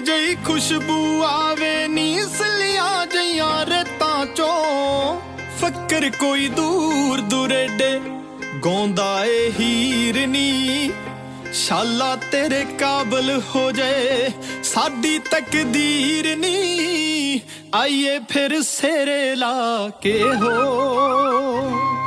ਜਈ ਖੁਸ਼ਬੂ ਆਵੇ ਨੀ ਸਲੀਆਂ ਜਈਆਂ ਰਤਾਂ ਚੋਂ। ਫੱਕਰ ਕੋਈ ਦੂਰ ਦੁਰੇਡੇ, ਗਾਉਂਦਾ ਏ ਹੀਰ ਨੀ। ਸ਼ਾਲਾ ਤੇਰੇ ਕਾਬਲ ਹੋ ਜਾਏ ਸਾਡੀ ਤਕਦੀਰ ਨੀ। ਆਈਏ ਫਿਰ ਸੇਰੇ ਲਾ ਕੇ ਹੋ।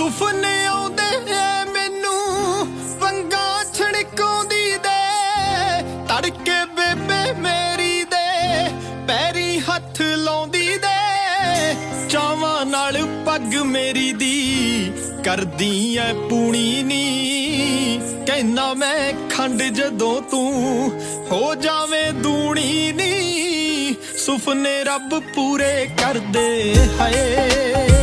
ਸੁਪਨੇ ਆਉਂਦੇ ਐ ਮੈਨੂੰ, ਵੰਗਾ ਛਣਕਾਉਂਦੀ ਦੇ। ਤੜਕੇ ਬੇਬੇ ਮੇਰੀ ਦੇ, ਪੈਰੀ ਹੱਥ ਲਾਉਂਦੀ ਦੇ। ਚਾਵਾਂ ਨਾਲ ਪੱਗ ਮੇਰੀ ਦੀ, ਕਰਦੀ ਐ ਪੂਣੀ ਨੀ। ਕਹਿਣਾ ਮੈਂ ਖੰਡ ਜਦੋਂ ਤੂੰ ਹੋ ਜਾਵੇਂ ਦੂਣੀ ਨੀ। ਸੁਪਨੇ ਰੱਬ ਪੂਰੇ ਕਰਦੇ ਹਾਏ।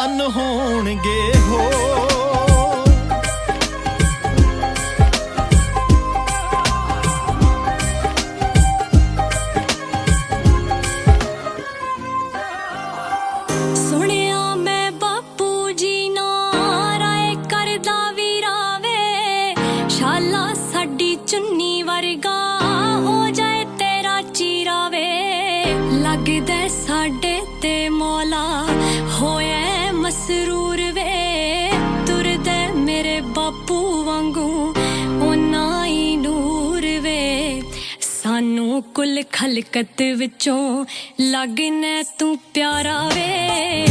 ਪਰਸੰਨ ਹੋਣਗੇ ਖਲਕਤ ਵਿੱਚੋਂ ਲੱਗਣਾ ਤੂੰ ਪਿਆਰਾ ਵੇ।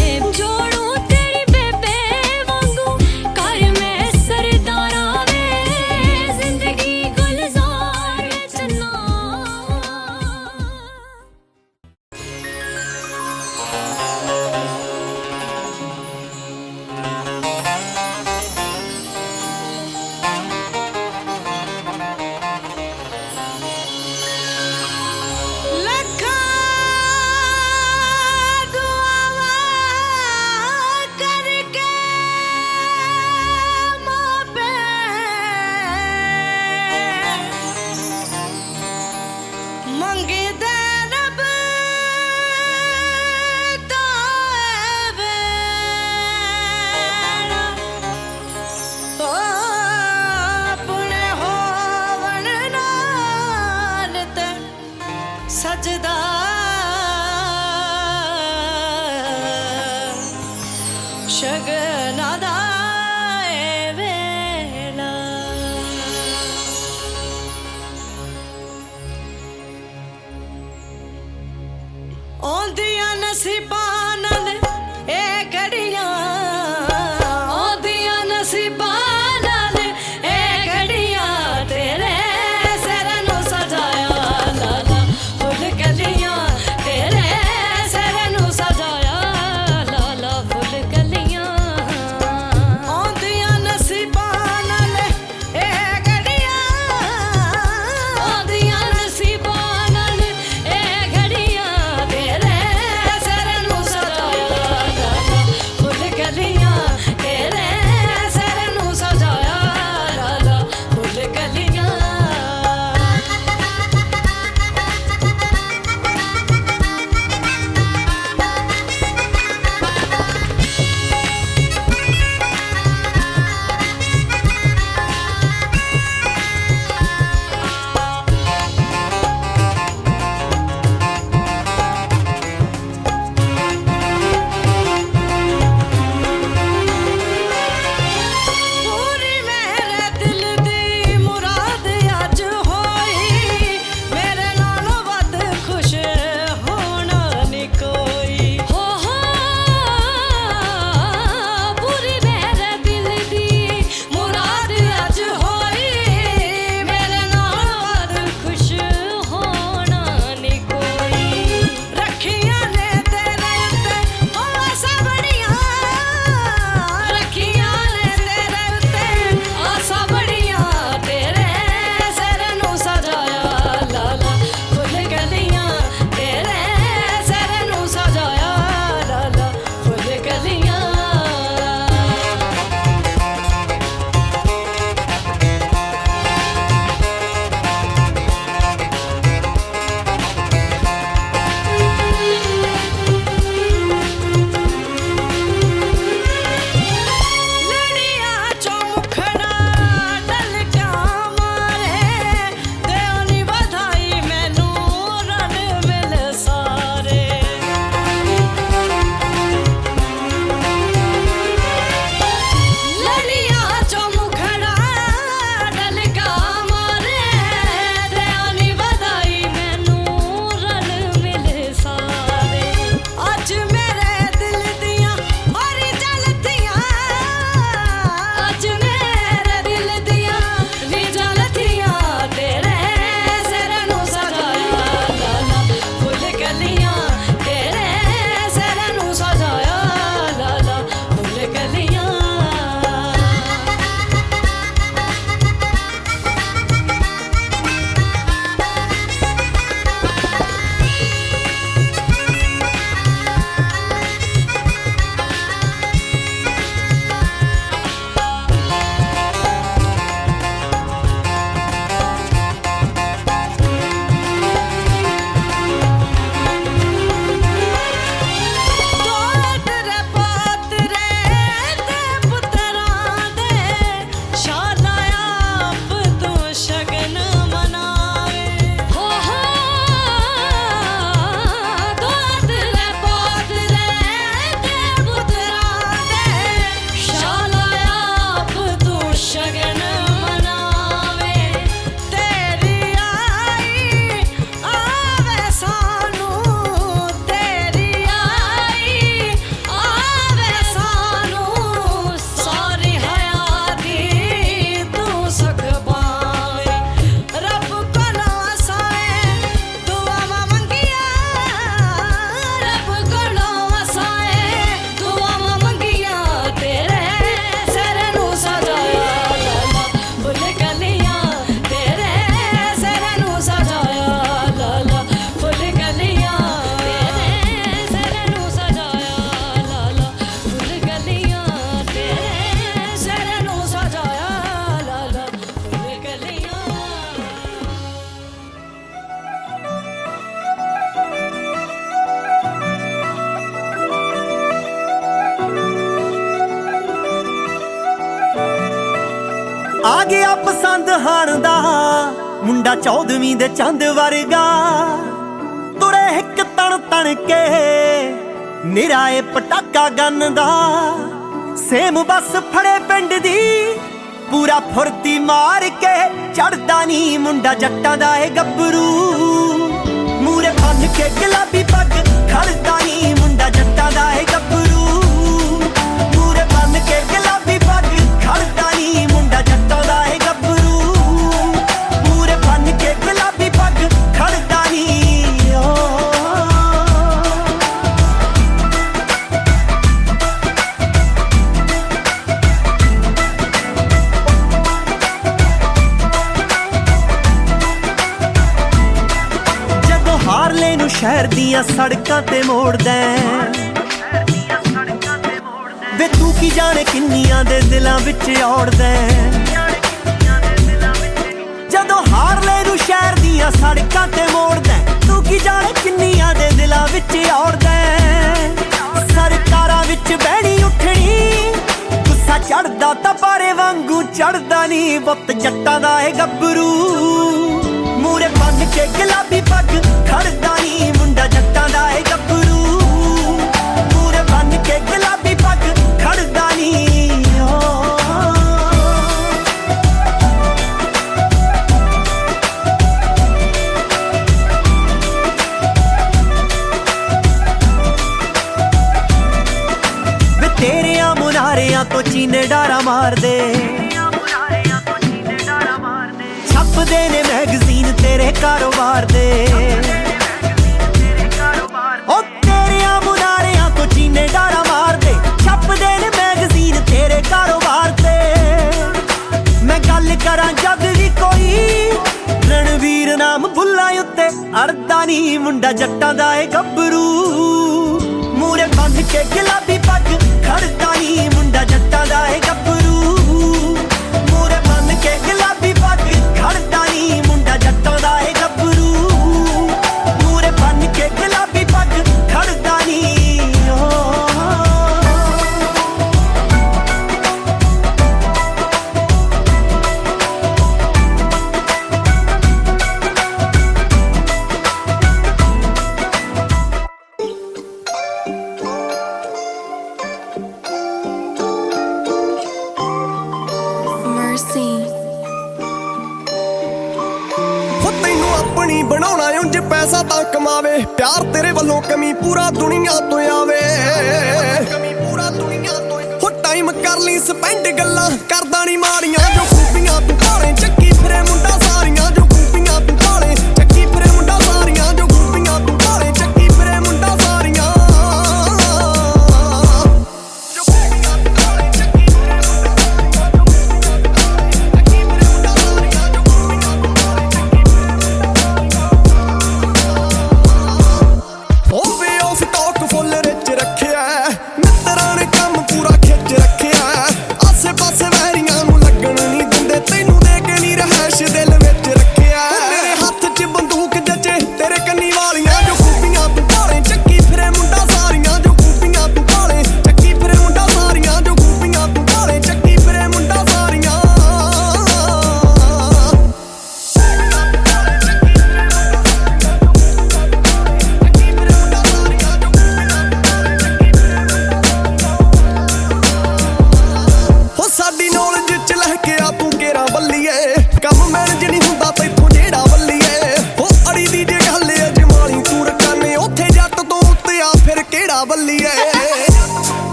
ਚੌਦਵੀਂ ਦੇ ਚੰਦ ਵਰਗਾ। ਤੁਰੇ ਇੱਕ ਤਣ ਤਣ ਕੇ ਨਿਰਾਏ ਪਟਾਕਾ ਗੰਨ ਦਾ ਸੇਮ ਬੱਸ ਫੜੇ ਪਿੰਡ ਦੀ, ਪੂਰਾ ਫੁਰਤੀ ਮਾਰ ਕੇ ਚੜਦਾ ਨੀ ਮੁੰਡਾ, ਜੱਟਾਂ ਦਾ ਏ ਗੱਭਰੂ। ਮੂਰੇ ਬੰਨ ਕੇ ਗੁਲਾਬੀ ਪੱਗ ਖੜਦਾ ਨੀ ਮੁੰਡਾ, ਜੱਟਾਂ ਦਾ ਏ ਦੀਆਂ ਸੜਕਾਂ ਤੇ ਮੋੜਦਾ ਹੈ। ਵੇ ਤੂੰ ਕੀ ਜਾਣੇ ਕਿੰਨੀਆਂ ਦੇ ਦਿਲਾਂ ਵਿੱਚ ਔੜਦਾ ਹੈ। ਜਦੋਂ ਹਾਰਲੇ ਨੂੰ ਸ਼ਹਿਰ ਦੀਆਂ ਸੜਕਾਂ ਤੇ ਮੋੜਦਾ ਹੈ, ਤੂੰ ਕੀ ਜਾਣੇ ਕਿੰਨੀਆਂ ਦੇ ਦਿਲਾਂ ਵਿੱਚ ਔੜਦਾ ਸਰਕਾਰਾਂ ਵਿੱਚ ਬਹਿਣੀ ਉੱਠਣੀ ਗੁੱਸਾ ਚੜਦਾ ਤਾਂ ਪਾਰੇ ਵਾਂਗੂ ਚੜਦਾ ਨਹੀਂ ਵਕਤ ਜੱਟਾਂ ਦਾ ਏ ਗੱਭਰੂ ਮੂਰੇ ਬੰਨ ਕੇ ਗੁਲਾਬੀ ਪੱਗ ਖੜਦਾ ਨਹੀਂ ਤੋਂ ਚੀਨੇ ਡਾਰਾ ਮਾਰਦੇ। ਛਪਦੇ ਨੇ ਮੈਗਜ਼ੀਨ ਤੇਰੇ ਕਾਰੋਬਾਰ ਦੇ। ਉਹ ਤੇਰਿਆਂ ਮੁਨਾਰਿਆਂ ਤੋਂ ਚੀਨੇ ਡਾਰਾ ਮਾਰਦੇ। ਛਪਦੇ ਨੇ ਮੈਗਜ਼ੀਨ ਤੇਰੇ ਕਾਰੋਬਾਰ ਤੇ। ਮੈਂ ਗੱਲ ਕਰਾਂ ਜਦ ਵੀ ਕੋਈ। ਰਣਵੀਰ ਨਾਮ ਭੁੱਲਾਂ ਉੱਤੇ ਅੜਦਾ ਨਹੀਂ ਮੁੰਡਾ ਜੱਟਾਂ ਦਾ ਏ ਗੱਭਰੂ। ਮੂਰੇ ਬੰਨ ਕੇ ਗੁਲਾਬੀ ਪੱਗ ਖੜਦਾ ਨਹੀਂ ਮੁੰਡਾ ਜੱਟਾਂ ਦਾ ਏ ਗੱਭਰੂ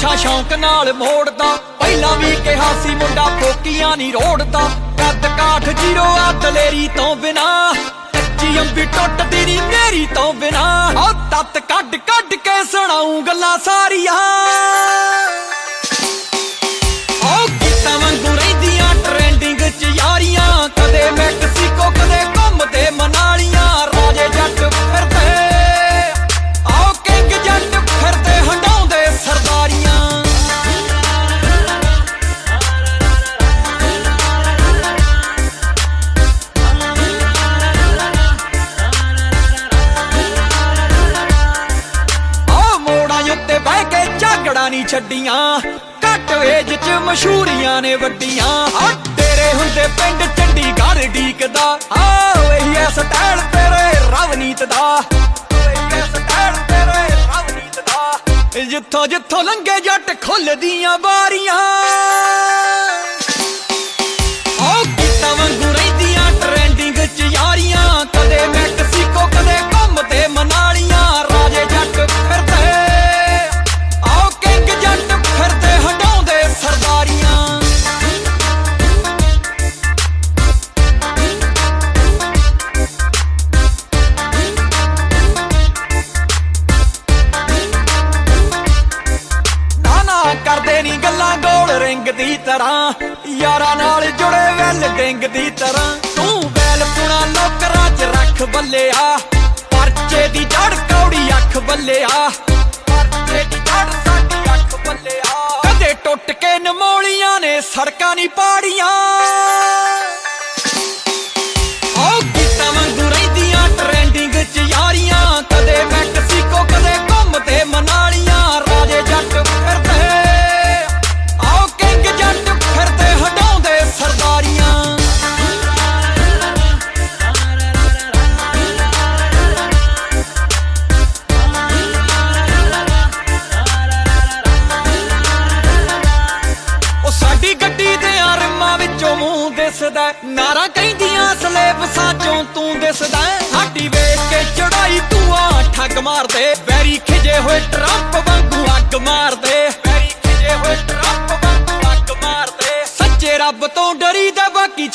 ਪਿੱਛਾ ਸ਼ੌਂਕ ਨਾਲ ਮੋੜਦਾ। ਪਹਿਲਾਂ ਵੀ ਕਿਹਾ ਸੀ ਮੁੰਡਾ ਫੋਕੀਆਂ ਨਹੀਂ ਰੋੜਦਾ। ਕੱਦ ਕਾਠ ਜੀਰੋ ਆ ਦਲੇਰੀ ਤੋਂ ਬਿਨਾ। ਕੱਚੀ ਅੰਬੀ ਟੁੱਟਦੀ ਨਹੀਂ ਮੇਰੀ ਤੋਂ ਬਿਨਾ। ਹੋ ਤੱਤ ਕੱਢ ਕੱਢ ਕੇ ਸੁਣਾਉਂ ਗੱਲਾਂ ਸਾਰੀਆਂ। ਹੋ ਕੀਤਾ ਵਾਂਗੂ ਰਹਿੰਦੀਆਂ ਟ੍ਰੈਂਡਿੰਗ ਚ ਯਾਰੀਆਂ। ਕਦੇ ਮੈਕਸੀਕੋ, ਕਦੇ ਘੁੰਮਦੇ ਮਨਾਲੀ ਨਹੀਂ ਛੱਡੀਆਂ। ਘੱਟ ਵੇਜ 'ਚ ਮਸ਼ਹੂਰੀਆਂ ਨੇ ਵੱਡੀਆਂ। ਆ ਤੇਰੇ ਹੁੰਦੇ ਪਿੰਡ ਚੰਡੀਗੜ੍ਹ ਢੀਕਦਾ। ਆ ਉਹੀ ਐ ਸਟਾਈਲ ਤੇਰੇ ਰਵਨੀਤ ਦਾ। ਉਹੀ ਐ ਸਟਾਈਲ ਤੇਰੇ ਰਵਨੀਤ ਦਾ। ਜਿੱਥੋਂ ਜਿੱਥੋਂ ਲੰਗੇ ਜੱਟ ਖੁੱਲਦੀਆਂ ਬਾਰੀਆਂ ਕਦੇ ਮੈਕਸੀਕੋ ਕਦੇ ਕੰਮ ਤੇ ਮਨਾਲੀਆਂ। ਰਾਜੇ ਜੱਟ ਫਿਰ Get the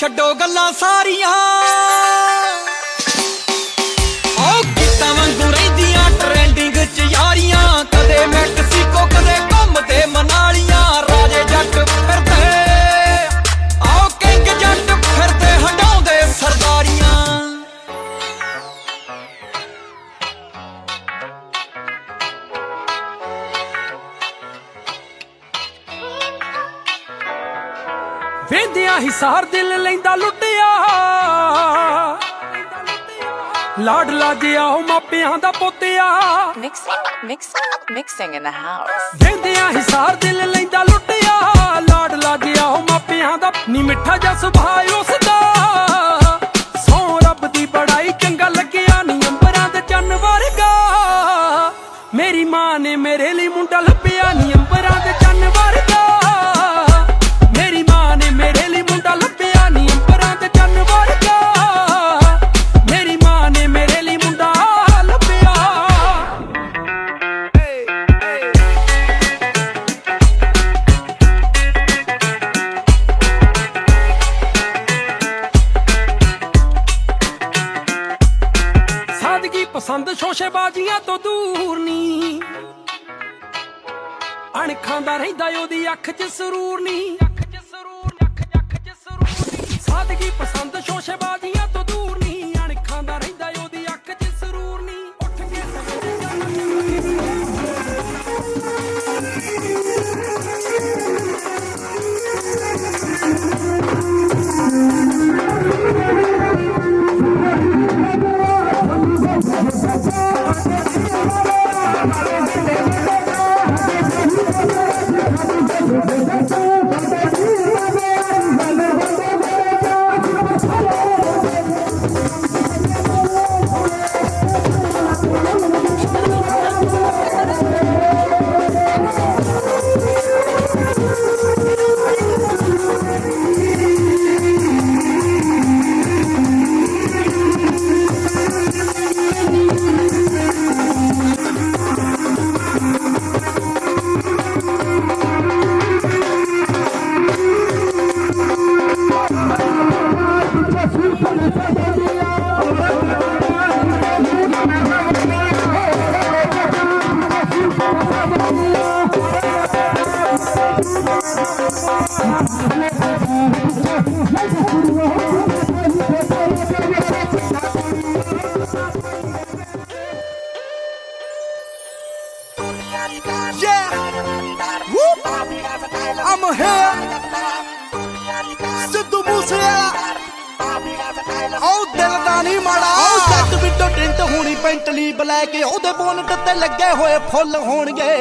ਛੱਡੋ ਗੱਲਾਂ ਸਾਰੀਆਂ। ਲਾਡਲਾ ਜਿਆ ਉਹ ਮਾਪਿਆਂ ਦਾ ਪੁੱਤਿਆ। ਮਿਕਸਿੰਗ ਇਨ ਦ ਹਾਊਸ ਦੇਂਦਿਆਂ ਹਿਸਾਰ ਦਿਲ ਲੈਂਦਾ ਲੁੱਟਿਆ। ਲਾਡਲਾ ਜਿਆ ਉਹ ਮਾਪਿਆਂ ਦਾ ਨੀ ਮਿੱਠਾ ਜਿਹਾ ਸੁਭਾਅ ਉਸ ਦਾ।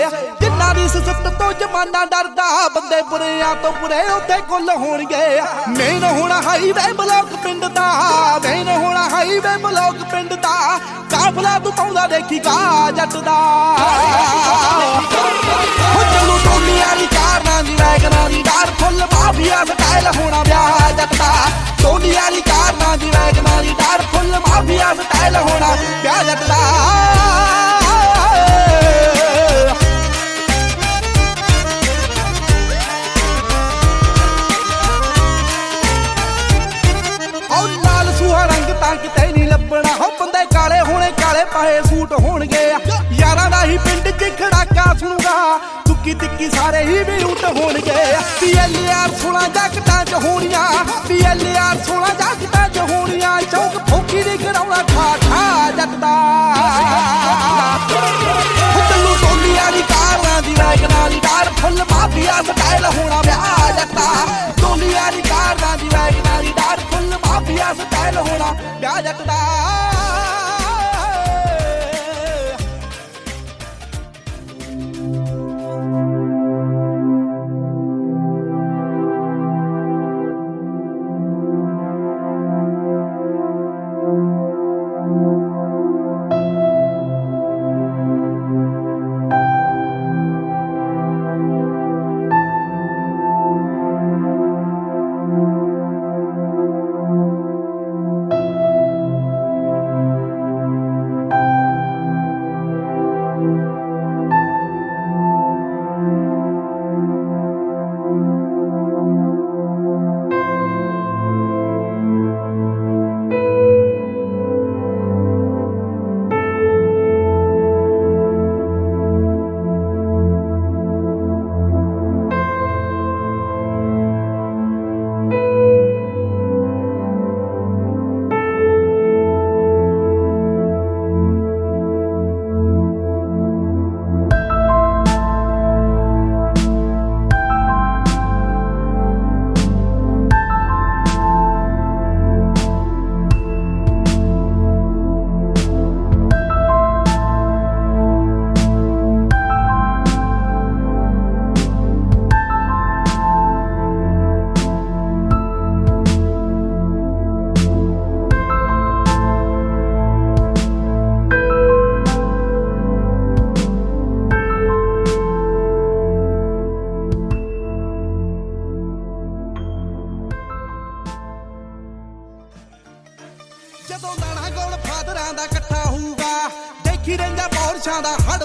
ਹੋਣਗੇ ਜਿੰਨਾਂ ਦੀ ਸਿਫਤ ਤੋਂ ਜਮਾਨਾ ਡਰਦਾ, ਬੰਦੇ ਬੁਰਿਆਂ ਤੋਂ ਬੁਰੇ ਉੱਥੇ ਕੁੱਲ ਹੋਣਗੇ। ਮੇਨ ਹੋਣਾ ਹਾਈਵੇ ਬਲੌਕ ਪਿੰਡ ਦਾ, ਮੇਨ ਹੋਣਾ ਹਾਈਵੇ ਬਲੌਕ ਪਿੰਡ ਦਾ। ਕਾਫਲਾ ਤੂੰ ਪਾਉਂਦਾ ਦੇਖੀਗਾ, ਜੱਟ ਦਾ। ਹੋ ਚੱਲੂ ਟੋਲੀਆਂ ਦੀ ਕਾਰਾਂ ਦੀ, ਵੈਗਨਾਂ ਦੀ ਡਾਰ। ਫੁੱਲ ਮਾਫੀਆ ਸਟਾਈਲ ਹੋਣਾ ਵਿਆਹ, ਜੱਟ ਦਾ। ਟੋਲੀਆਂ ਦੀ ਕਾਰਾਂ ਦੀ, ਵੈਗਨਾਂ ਦੀ ਡਾਰ। ਫੁੱਲ ਮਾਫੀਆ ਸਟਾਈਲ ਹੋਣਾ ਵਿਆਹ, ਜੱਟ ਦਾ। ਤਾਂ ਕਿਤੇ ਨਹੀਂ ਲੱਭਣਾ। ਹੋ ਬੰਦੇ ਕਾਲੇ ਹੋਣੇ, ਕਾਲੇ ਪਾਏ ਸੂਟ ਹੋਣਗੇ ਯਾਰਾਂ ਦਾ ਹੀ ਪਿੰਡ 'ਚ ਖੜਾਕਾ ਸੁਣੂਗਾ। ਤੁੱਕੀ ਤਿੱਕੀ ਸਾਰੇ ਹੀ ਵੀ ਰੂਟ ਹੋਣਗੇ ਪੀਐਲਆਰ 16 ਜੱਟਾਂ 'ਚ ਹੋਣੀਆਂ। ਪੀਐਲਆਰ 16 ਜੱਟਾਂ 'ਚ ਹੋਣੀਆਂ। ਚੌਕ ਫੋਕੀ ਦੇ ਕਰਾਉਣਾ ਠਾ ਠਾ ਜੱਟ ਕਾਰਾਂ ਦੀ ਵੈਗਨਾਂ ਡਾਰ ਫੁੱਲ ਮਾਫੀਆ ਸਟਾਈਲ ਹੋਣਾ ਵਿਆਹ ਜੱਟਾ ਟੋਲੀਆਂ ਦੀ ਕਾਰਾਂ ਦੀ ਵੈਗਨਾਂ ਦੀ ਡਾਰ ਫੁੱਲ ਮਾਫੀਆ ਸਟਾਈਲ ਹੋਣਾ ਵਿਆਹ ਜੱਟ।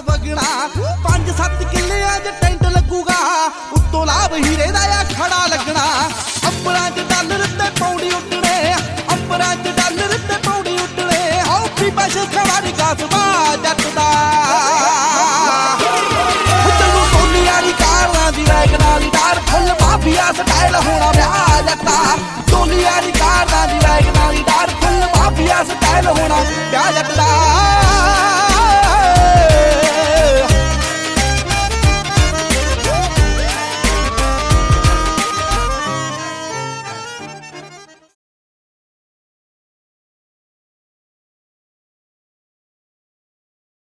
ਪੌਰਸ਼ਾਂ ਵਗਣਾ। ਪੰਜ ਸੱਤ ਕਿੱਲਿਆਂ 'ਚ ਟੈਂਟ ਲੱਗੂਗਾ। ਉੱਤੋਂ ਲਾਭ ਹੀਰੇ ਦਾ ਆ ਖੜਾ ਲੱਗਣਾ। ਅੰਬਰਾਂ 'ਚ ਡਾਲਰ ਤੇ ਪੌਂਡੀ ਉੱਡਣੇ। ਅੰਬਰਾਂ 'ਚ ਡਾਲਰ ਤੇ ਪੌਂਡੀ ਉੱਡਣੇ। ਹਉ ਵੀ ਬਸ ਖਵਾਰੀ ਕਾਸਵਾ ਜੱਟ ਦਾ। ਚੱਲੂ ਟੋਲੀਆਂ ਦੀ ਕਾਰਾਂ ਦੀ ਵੈਗਨਾਂ ਦੀ ਡਾਰ ਫੁੱਲ। ਮਾਫੀਆ ਸਟਾਈਲ ਹੋਣਾ ਵਿਆਹ ਜੱਟਾ ਟੋਲੀਆਂ ਦੀ ਕਾਰਾਂ ਦੀ ਵੈਗਨਾਂ ਦੀ ਡਾਰ ਫੁੱਲ। ਮਾਫੀਆ ਸਟਾਈਲ ਹੋਣਾ ਵਿਆਹ ਜੱਟ